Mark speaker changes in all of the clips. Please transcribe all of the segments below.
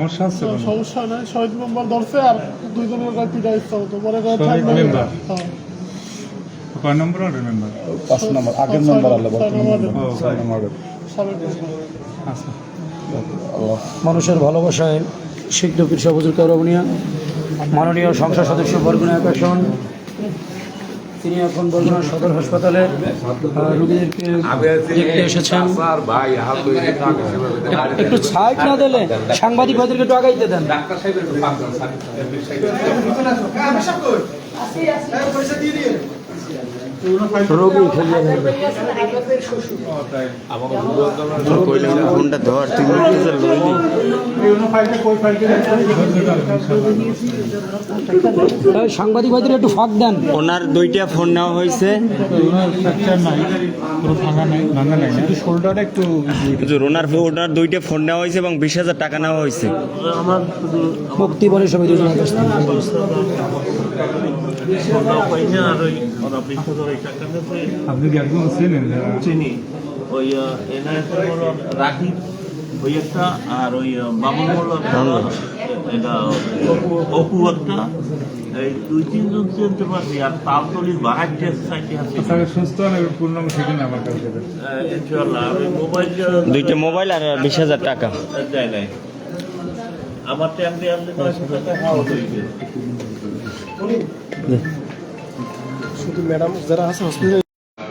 Speaker 1: সমস্যা হচ্ছে কোনো?
Speaker 2: সমস্যা নাই শহীদ মেম্বার ধরছে আর দুইজনের গায়ে ইচ্ছা হতো পরে? হ্যাঁ।
Speaker 1: কয় নম্বর ওয়ার্ডের মেম্বার
Speaker 3: পাঁচ নম্বর আগের নম্বর আল্লাহ।
Speaker 1: আচ্ছা
Speaker 3: আল্লাহ
Speaker 4: মানুষের ভালোবাসায় শিখ নবীর কারবনিয়া মাননীয় সংসদ সদস্য বরগুনা একাশন তিনি এখন বর্ধমান সদর হাসপাতালে রোগীদেরকে দেখতে এসেছেন একটু ছাইট না দিলে সাংবাদিক ভাইদেরকে একটু আগাইতে দেন ডাক্তার খেলিয়ে
Speaker 5: ফোনটা ধর তুই
Speaker 4: সাংবাদিক ভাইদের একটু ফাঁক দেন।
Speaker 5: ওনার দুইটা ফোন নেওয়া হয়েছে।
Speaker 1: ফ্র্যাকচার নাই কোনো ভাঙা নাই ভাঙা নাই শুধু শোল্ডারে একটু
Speaker 5: হুজুর, ওনার ওনার দুইটা ফোন নেওয়া হয়েছে এবং বিশ হাজার টাকা নেওয়া হয়েছে।
Speaker 4: মুক্তি বলে সবাই দুজনের কাছ থেকে।
Speaker 1: আপনি কি একদম ছিলেন
Speaker 6: চিনি। ওই এনআইএস হলো রাকিব ওই একটা আর ওই মামুন হলো এটা অপু একটা। এই দুই তিনজন চিনতে পারছি। আর তালতলির বাহার টেস্ট সাইটে আছে।
Speaker 1: সুস্থ হন এবং পূর্ণাঙ্গ ঠিকানা আমার কাছে।
Speaker 6: আমি মোবাইল
Speaker 5: দুইটা মোবাইল আর বিশ হাজার টাকা।
Speaker 6: দেয় নাই। আমার ট্যাঙ্ক দিয়ে আনলে নয়শো টাকা হাওয়া হয়ে গেছে।
Speaker 3: मैडम जरा हॉस्पिटल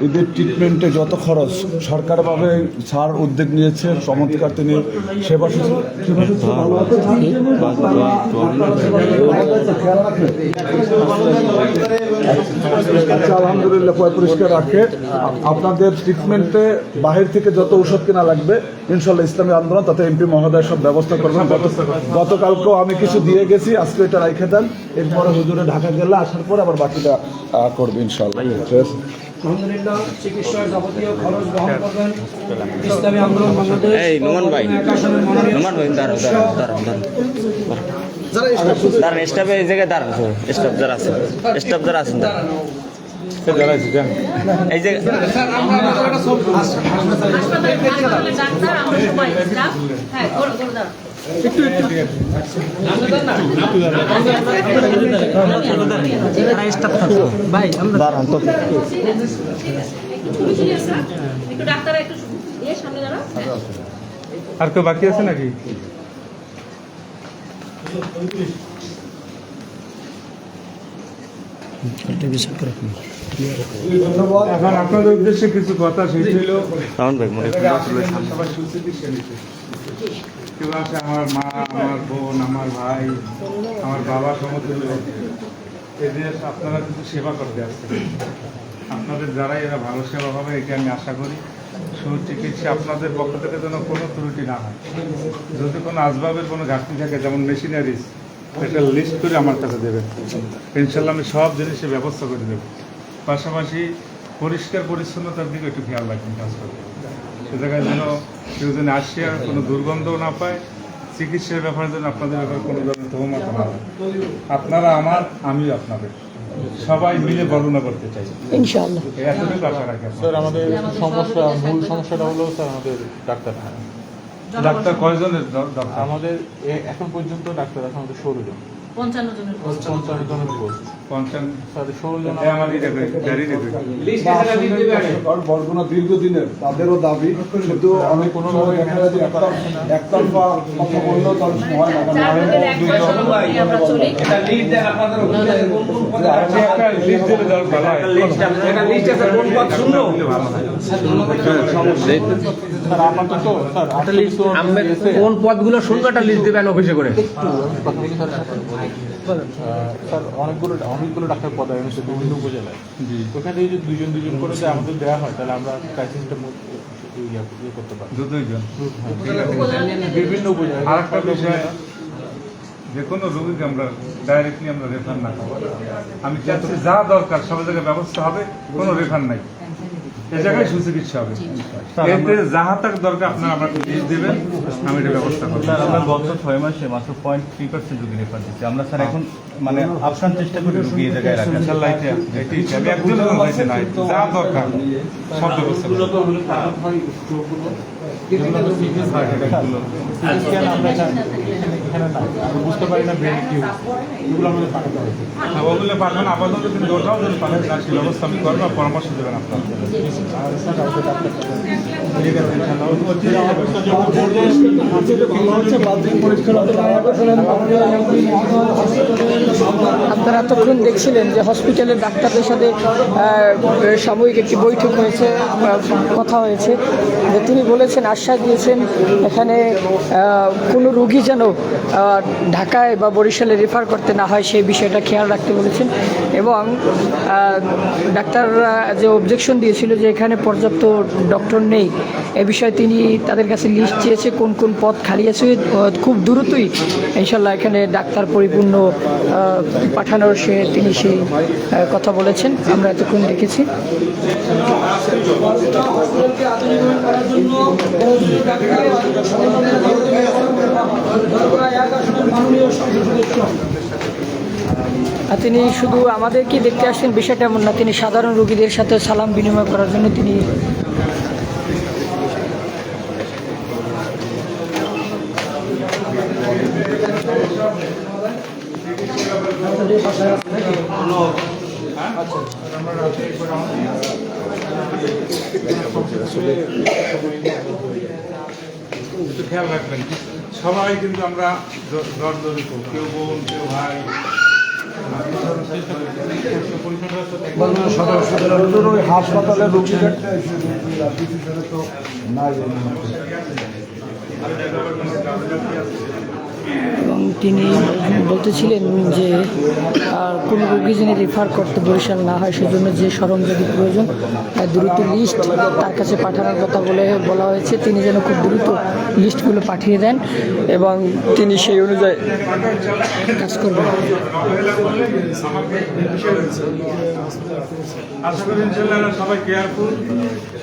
Speaker 3: এদের ট্রিটমেন্টে যত খরচ, সরকারভাবে ছাড় উদ্যোগ নিয়েছে, চমৎকার তিনি সেবা আলহামদুলিল্লাহ পরিষ্কার রাখে। আপনাদের ট্রিটমেন্টে বাহির থেকে যত ওষুধ কেনা লাগবে ইনশাল্লাহ ইসলামী আন্দোলন, তাতে এমপি মহোদয় সব ব্যবস্থা করবেন। গতকালকেও আমি কিছু দিয়ে গেছি, আজকে এটা রেখে দেন। এরপরে হুজুরে ঢাকা গেলে আসার পর আবার বাকিটা করবে ইনশাল্লাহ
Speaker 4: আলহামদুলিল্লাহ চিকিৎসার যাবতীয় খরচ বহন করবেন ইসলামী আন্দোলন বাংলাদেশ
Speaker 5: এই নোমান ভাই নোমান ভাই দাঁড়ান স্টাফে এই জায়গায় দাঁড়ান স্টাফ যারা আছেন স্টাফ যারা আছেন দাঁড়ান এই যে
Speaker 7: দাঁড়াও
Speaker 1: আর কেউ বাকি আছে নাকি? এখন আপনাদের উদ্দেশ্যে কিছু কথা। কেউ আছে আমার মা আমার বোন আমার ভাই আমার বাবা সমতুল্য। এদের আপনারা কিন্তু সেবা করতে আসছেন আপনাদের যারাই এরা ভালো সেবা হবে এটা আমি আশা করি। সুচিকিৎসা আপনাদের পক্ষ থেকে যেন কোনো ত্রুটি না হয়। যদি কোনো আসবাবের কোনো ঘাটতি থাকে যেমন মেশিনারিজ একটা লিস্ট করে আমার কাছে দেবেন। ইনশাল্লাহ আমি সব জিনিসের ব্যবস্থা করে দেবো। পাশাপাশি পরিষ্কার পরিচ্ছন্নতার দিকে একটু খেয়াল রাখবেন কাজ করতে। সে জায়গায় যেন কেউ যেন আসে আর কোনো দুর্গন্ধও না পায় চিকিৎসার ব্যাপারে যেন আপনাদের ব্যাপারে কোনো ধরনের তহমত না হয়। আপনারা আমার আমিও আপনাদের। সবাই মিলে বর্ণনা করতে চাই।
Speaker 4: ইনশাআল্লাহ।
Speaker 1: এতটুকু আশা রাখি
Speaker 2: স্যার আমাদের সমস্যা মূল সমস্যাটা হলো স্যার আমাদের ডাক্তার।
Speaker 1: ডাক্তার কয়জনের
Speaker 2: আমাদের এ- এখন পর্যন্ত ডাক্তার আছে আমাদের ষোলো জন।
Speaker 7: পঞ্চান্ন জনের
Speaker 2: পঞ্চান্ন জনের পোস্ট
Speaker 3: বরগুনা দীর্ঘদিনের তাদেরও দাবি কিন্তু অনেক কোনো দেখা যায় যে একতরফা কথা তার না।
Speaker 7: চার ভাগের এক ভাগ সমানুপাতিক আমরা
Speaker 1: লিস্ট দিলে দর ভালো
Speaker 2: স্যার আপাতত স্যার আপাতত
Speaker 8: কোন পদগুলো শুনব একটা লিস্ট দেবেন অফিসে করে।
Speaker 2: স্যার অনেকগুলো অনেকগুলো ডাক্তার পদ আছে বিভিন্ন উপজেলায়। ওখানে যদি দুজন দুজন করে যদি আমাদের দেওয়া হয় তাহলে আমরা ক্রাইসিসটা ইয়ে করতে পারি
Speaker 1: দু দুইজন
Speaker 2: বিভিন্ন উপজেলায়
Speaker 1: আর একটা বিষয় যে কোনো রোগীকে আমরা ডাইরেক্টলি আমরা রেফার না করব। আমি চাচ্ছি যা দরকার সব জায়গায় ব্যবস্থা হবে কোনো রেফার নাই। এ জায়গায় সুচিকিৎসা হবে এতে যাহা তাক দরকার আপনারা আমাকে লিস্ট দেবেন আমি এটা ব্যবস্থা করব
Speaker 9: স্যার আমরা গত ছয় মাসে মাত্র পয়েন্ট থ্রি পার্সেন্ট রুগী রেফার দিচ্ছি আমরা স্যার এখন মানে আপ্রাণ চেষ্টা করি রুগী এই জায়গায় রাখার
Speaker 1: ইনশাল্লাহ এটা আমি একজন হয়েছে নাই যা দরকার সব ব্যবস্থা করব।
Speaker 2: এখানে নাই। আমি বুঝতে পারি না ব্রেন কি এগুলো আমাদের পাঠাতে হবে।
Speaker 1: হ্যাঁ, ওগুলো পাঠান। আপাতত কিন্তু ওটাও যদি পাঠান। সেই ব্যবস্থা আমি করব আর পরামর্শ দেবেন আপনার।
Speaker 2: আর স্যার ডাক্তার
Speaker 10: আপনারা এতক্ষণ দেখছিলেন যে হসপিটালের ডাক্তারদের সাথে সাময়িক একটি বৈঠক হয়েছে কথা হয়েছে। যে তিনি বলেছেন, আশ্বাস দিয়েছেন, এখানে কোনো রুগী যেন ঢাকায় বা বরিশালে রেফার করতে না হয়, সেই বিষয়টা খেয়াল রাখতে বলেছেন। এবং ডাক্তাররা যে অবজেকশন দিয়েছিল যে এখানে পর্যাপ্ত ডক্টর নেই এ বিষয়ে তিনি তাদের কাছে লিস্ট চেয়েছে কোন কোন পদ খালি আছে। খুব দ্রুতই ইনশাল্লাহ এখানে ডাক্তার পরিপূর্ণ পাঠানোর সে, তিনি সেই কথা বলেছেন। আমরা এতক্ষণ দেখেছি। তিনি শুধু আমাদেরকে দেখতে আসেন, বিষয়টা এমন না, তিনি সাধারণ রোগীদের সাথে সালাম বিনিময় করার জন্য তিনি
Speaker 1: একটু খেয়াল রাখবেন সবাই কিন্তু আমরা দর দরি কেউ বোন কেউ ভাই।
Speaker 3: হাসপাতালে রোগী দেখতে তো নাই
Speaker 10: এবং তিনি বলতেছিলেন যে, আর কোনো রোগী যিনি রেফার করতে বরিশাল না হয়, সেজন্য যে সরঞ্জাদি প্রয়োজন দ্রুত লিস্ট তার কাছে পাঠানোর কথা বলে বলা হয়েছে। তিনি যেন খুব দ্রুত লিস্টগুলো পাঠিয়ে দেন এবং তিনি সেই অনুযায়ী কাজ করবেন।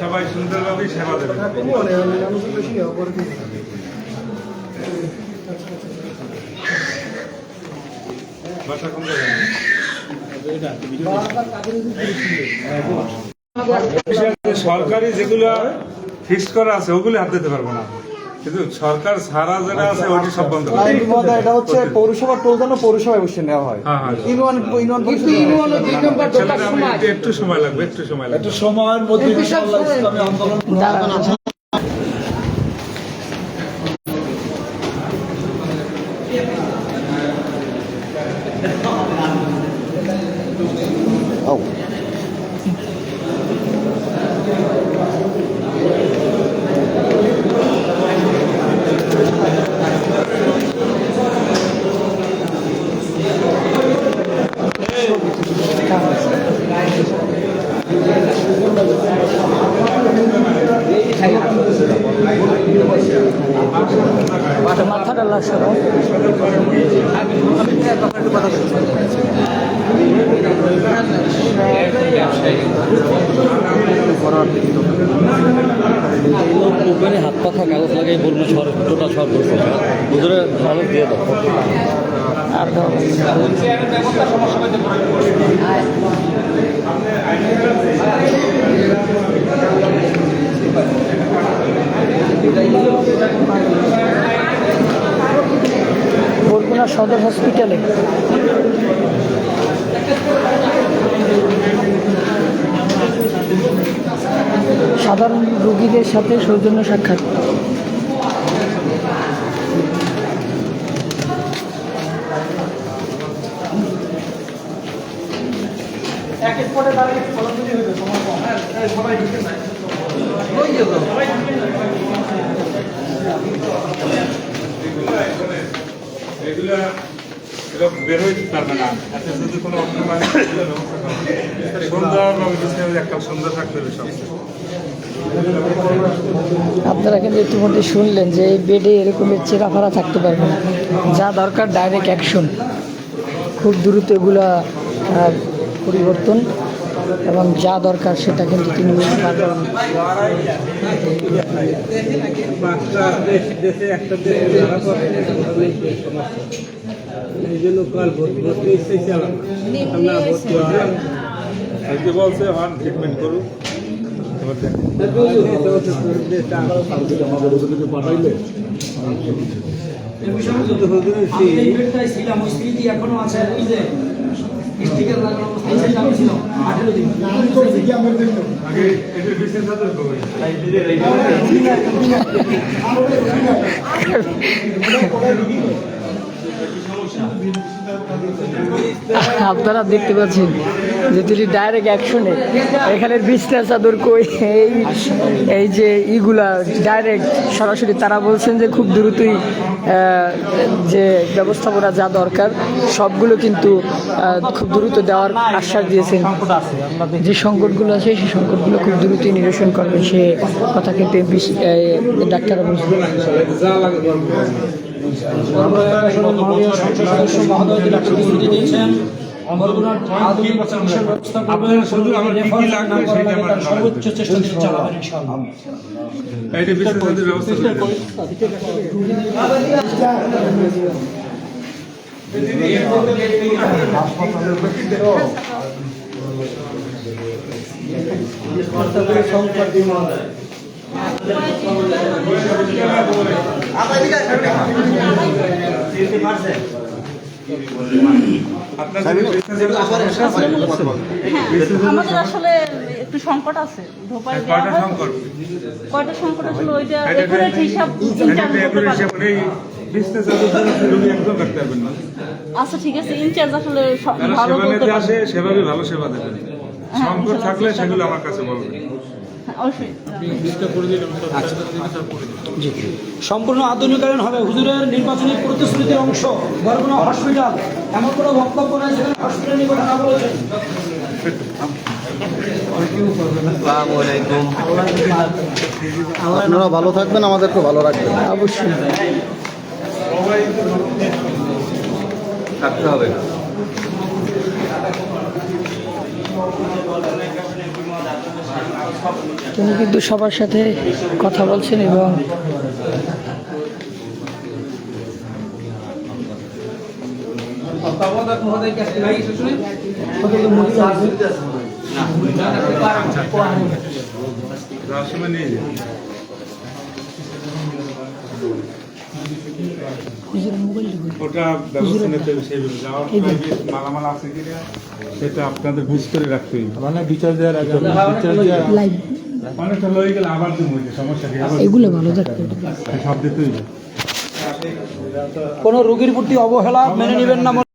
Speaker 1: সবাই সেবা দেবে বাসা কোন জায়গায়? সরকারি যেগুলো ফিক্সড করা আছে ওগুলি হাত দিতে পারব না। কিন্তু সরকার ছাড়া যেটা আছে ওটি সব বন্ধ হবে।
Speaker 9: এটা হচ্ছে পৌরসভার টোল যেন পৌরসভায় বসে নেওয়া হয়।
Speaker 1: হ্যাঁ হ্যাঁ।
Speaker 9: ইউনিয়ন ইউনিয়ন
Speaker 1: একটু- একটু সময় লাগবে একটু সময় লাগবে।
Speaker 3: একটু সময়ের মধ্যে আন্দোলন
Speaker 8: ওখানে হাত পাখা কাগজ লাগাই বলব সর টোটাল সর ভালো দিয়ে দাও।
Speaker 10: আর। বরগুনা সদর হসপিটালে সাধারণ রোগীদের সাথে সৌজন্য সাক্ষাৎ।
Speaker 1: এগুলা পারবে না। আচ্ছা যদি কোনো অন্য এগুলো ব্যবস্থা করা। সুন্দরভাবে একটা সুন্দর থাকতে হবে সব
Speaker 10: আপনারা কিন্তু ইতিমধ্যে শুনলেন যে এই বেডে এরকমের চেরাফারা থাকতে পারবে না। যা দরকার ডাইরেক্ট অ্যাকশন খুব দ্রুত এগুলা পরিবর্তন এবং যা দরকার সেটা কিন্তু তিনি
Speaker 1: আজকে বলছে হন ট্রিটমেন্ট করুন এবার দেখেন।
Speaker 3: আমাদের ওদেরকে পাঠাইলে
Speaker 4: এই বেডটাই ছিলাম ওই এখনও আছে স্টিকার লাগানো অবস্থায় ছিলাম আঠেরো দিন
Speaker 1: আগে এটা বিশেষ হাতের বই
Speaker 10: আপনারা দেখতে পাচ্ছেন যে তিনি ডাইরেক্ট অ্যাকশনে এখানের বিছনা চাদর কই? এই এই যে ইগুলা ডাইরেক্ট সরাসরি তারা বলছেন যে খুব দ্রুতই যে ব্যবস্থাপনা যা দরকার, সবগুলো কিন্তু খুব দ্রুত দেওয়ার আশ্বাস দিয়েছেন। যে সংকটগুলো আছে, সেই সংকটগুলো খুব দ্রুতই নিরসন করবে সে কথা কিন্তু ডাক্তার বলছেন। সর্বোচ্চ চেষ্টা তিনি চালাবেন ইনশাআল্লাহ
Speaker 1: এটা বিশেষ হাতের ব্যবস্থা করে দেন। আপনাদের বিশেষ হাতের সমস্যা আছে?
Speaker 7: আমাদের আসলে একটু সংকট আছে। ধোপায়
Speaker 1: কয়টা সংকট?
Speaker 7: কয়টা সংকট আসলে ওইটা একুরেট হিসাব আচ্ছা ঠিক আছে ইনচার্জ আসলে ভালো
Speaker 1: সেভাবে ভালো সেবা দেবেন।
Speaker 7: হ্যাঁ,
Speaker 1: সংকট থাকলে সেগুলো আমার কাছে বলবেন।
Speaker 7: হ্যাঁ, অবশ্যই।
Speaker 4: জি সম্পূর্ণ আধুনিকায়ন হবে। হুজুরের নির্বাচনী প্রতিশ্রুতির অংশ বরগুনা হসপিটাল। এমন কোনো বক্তব্য নাই যেখানে হসপিটাল নিয়ে কথা না বলেছেন
Speaker 3: আপনারা ভালো থাকবেন আমাদেরকে ভালো রাখবেন।
Speaker 10: অবশ্যই।
Speaker 9: থাকতে হবে।
Speaker 10: তিনি কিন্তু সবার সাথে কথা বলছেন এবং
Speaker 1: ওটা ব্যবস্থা নিতে হবে যাওয়ার মালামাল আছে কিনা সেটা আপনাদের বুঝ করে রাখতে হবে।
Speaker 2: মানে বিচার দেওয়ার আগে বিচার দেওয়ার
Speaker 1: অনেকটা লয়ে গেলে আবার তুমি হইতে সমস্যা কি?
Speaker 10: এগুলো ভালো থাকবে
Speaker 1: সব দিতে
Speaker 4: কোনো রোগীর প্রতি অবহেলা মেনে নেবেন না